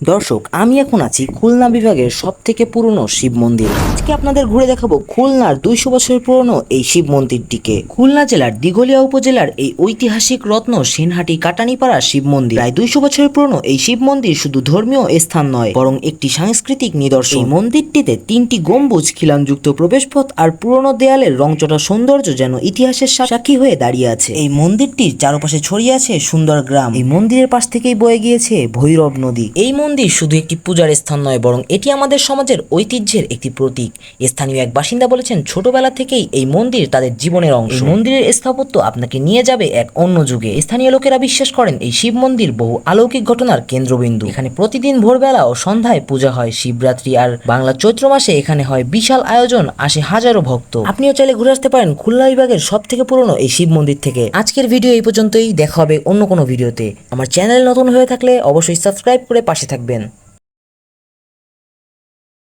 দর্শক, আমি এখন আছি খুলনা বিভাগের সব থেকে পুরনো শিব মন্দির। আজকে আপনাদের ঘুরে দেখাবো খুলনার দুইশো বছরের পুরনো এই শিব মন্দিরটিকে। খুলনা জেলার দিঘলিয়া উপজেলার এই ঐতিহাসিক রত্ন সিনহাটি কাটানিপাড়া শিব মন্দির। প্রায় দুইশো বছরের পুরনো এই শিব মন্দির শুধু ধর্মীয় স্থান নয়, বরং একটি সাংস্কৃতিক নিদর্শন। এই মন্দিরটিতে তিনটি গম্বুজ, খিলানযুক্ত প্রবেশপথ আর পুরনো দেয়ালের রংচটা সৌন্দর্য যেন ইতিহাসের সাক্ষী হয়ে দাঁড়িয়ে আছে। এই মন্দিরটির চারপাশে ছড়িয়ে আছে সুন্দর গ্রাম। এই মন্দিরের পাশ থেকেই বয়ে গিয়েছে ভৈরব নদী। এই মন্দির শুধু একটি পূজার স্থান নয়, বরং এটি আমাদের সমাজের ঐতিহ্যের একটি প্রতীক। স্থানীয় এক বাসিন্দা বলেছেন, ছোটবেলা থেকেই এই মন্দির তাদের জীবনের অংশ। মন্দিরের স্থাপত্য আপনাকে নিয়ে যাবে এক অন্য যুগে। স্থানীয় লোকেরা বিশ্বাস করেন, এই শিব মন্দির বহু অলৌকিক ঘটনার কেন্দ্রবিন্দু। এখানে প্রতিদিন ভোরবেলা ও সন্ধ্যায় পূজা হয়, শিবরাত্রি আর বাংলা চৈত্র মাসে এখানে হয় বিশাল আয়োজন, আসে হাজারো ভক্ত। আপনিও চাইলে ঘুরে আসতে পারেন খুলনা বিভাগের সব থেকে পুরনো এই শিব মন্দির থেকে। আজকের ভিডিও এই পর্যন্তই, দেখা হবে অন্য কোনো ভিডিওতে। আমার চ্যানেল নতুন হয়ে থাকলে অবশ্যই সাবস্ক্রাইব করে পাশে থাকবেন।